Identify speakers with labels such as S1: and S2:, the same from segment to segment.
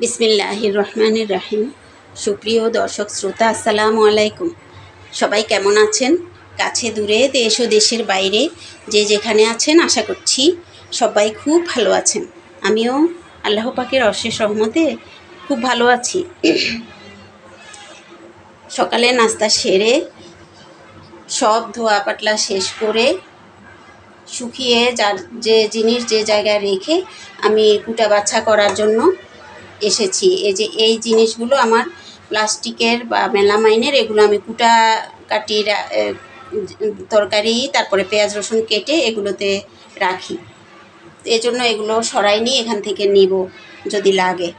S1: বিসমিল্লাহির রহমানির রাহিম। সুপ্রিয় দর্শক শ্রোতা, আসসালামু আলাইকুম। সবাই কেমন আছেন? কাছে দূরে, দেশ ও দেশের বাইরে যে যেখানে আছেন, আশা করছি সবাই খুব ভালো আছেন। আমিও আল্লাহ পাকের অশেষ রহমতে খুব ভালো আছি। সকালে নাস্তা সেরে সব ধোয়া পাটলা শেষ করে শুকিয়ে যার যে জিনিস যে জায়গায় রেখে আমি কুটা বাছা করার জন্য এসেছি। এই যে এই জিনিসগুলো আমার প্লাস্টিকের বা মেলামাইনের, এগুলো আমি কুটা কাটি তরকারি, তারপরে পেঁয়াজ রসুন কেটে এগুলোতে রাখি। এই জন্য এগুলো সরাইনি এখান থেকে নিব যদি লাগে।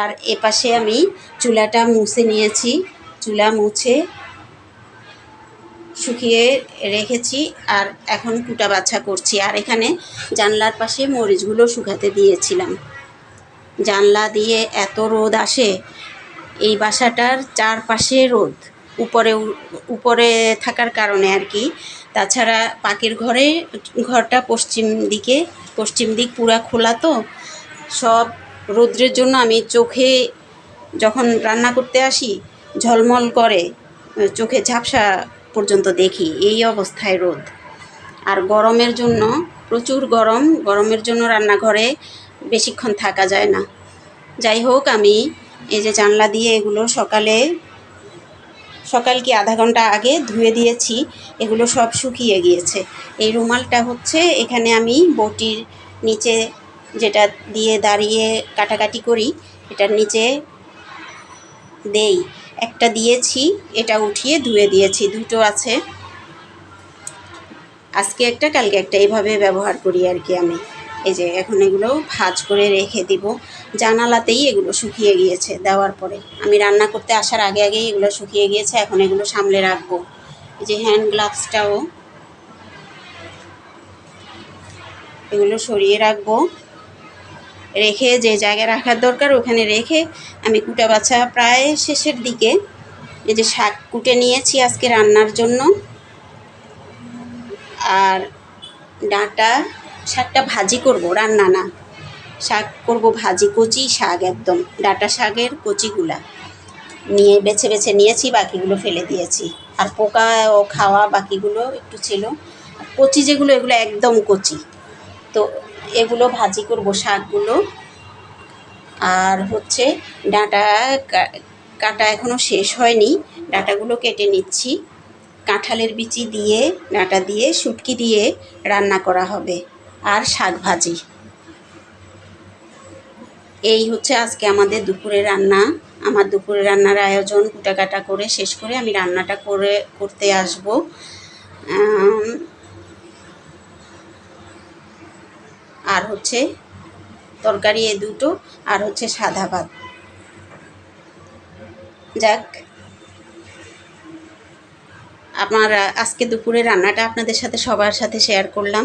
S1: আর এপাশে আমি চুলাটা মুছে নিয়েছি। চুলা মুছে শুকিয়ে রেখেছি আর এখন কুটা বাছা করছি। আর এখানে জানলার পাশে মরিচগুলো শুকাতে দিয়েছিলাম। জানলা দিয়ে এত রোদ আসে, এই বাসাটার চারপাশে রোদ, উপরে উপরে থাকার কারণে আর কি। তাছাড়া পাখির ঘরে, ঘরটা পশ্চিম দিকে, পশ্চিম দিক পুরা খোলা তো, সব রৌদ্রের জন্য আমি চোখে যখন রান্না করতে আসি, ঝলমল করে, চোখে ঝাপসা পর্যন্ত দেখি এই অবস্থায় রোদ। আর গরমের জন্য, প্রচুর গরম, গরমের জন্য রান্নাঘরে বেশিক্ষণ থাকা যায় না। যাই হোক, আমি এই যে জানলা দিয়ে এগুলো সকালে, সকাল কি আধা ঘণ্টা আগে ধুয়ে দিয়েছি, এগুলো সব শুকিয়ে গিয়েছে। এই রুমালটা হচ্ছে এখানে আমি বটির নিচে যেটা দিয়ে দাঁড়িয়ে কাটাকাটি করি, এটার নিচে দেই। একটা দিয়েছি, এটা উঠিয়ে ধুয়ে দিয়েছি, দুটো আছে। আজকে একটা, কালকে একটা এইভাবে ব্যবহার করি আর কি আমি। এই যে এখন এগুলো ভাজ করে রেখে দিব। জানালাতেই এগুলো শুকিয়ে গিয়েছে দেওয়ার পরে। আমি রান্না করতে আসার আগে আগেই এগুলো শুকিয়ে গিয়েছে, এখন এগুলো সামলে রাখব। এই যে হ্যান্ড গ্লাভসটাও এগুলো সরিয়ে রাখব। রেখে যে জায়গায় রাখার দরকার ওখানে রেখে আমি কুটা বাছা প্রায় শেষের দিকে এই যে শাক কুটে নিয়েছি আজকে রান্নার জন্য। আর ডাঁটা শাকটা ভাজি করব, রান্না না। শাক করব ভাজি, কচি শাক একদম, ডাঁটা শাকের কচিগুলা। নিয়ে বেছে বেছে নিয়েছি, বাকিগুলো ফেলে দিয়েছি। আর পোকা ও খাওয়া বাকিগুলো একটু ছিল। কচি যেগুলো, এগুলো একদম কচি। তো এগুলো ভাজি করব শাকগুলো। আর হচ্ছে ডাঁটা কাটা এখনও শেষ হয়নি। ডাঁটাগুলো কেটে নিচ্ছি। কাঁঠালের বিচি দিয়ে, ডাঁটা দিয়ে, শুটকি দিয়ে রান্না করা হবে। আর শাক ভাজি। এই হচ্ছে আজকে আমাদের দুপুরে রান্না। আমার দুপুরে রান্নার আয়োজন কুটাকাটা করে শেষ করে আমি রান্নাটা করে, করতে আসব। আর হচ্ছে তরকারি এ দুটো, আর হচ্ছে সাদা ভাত। যাক, আমার আজকে দুপুরে রান্নাটা আপনাদের সাথে সবার সাথে শেয়ার করলাম।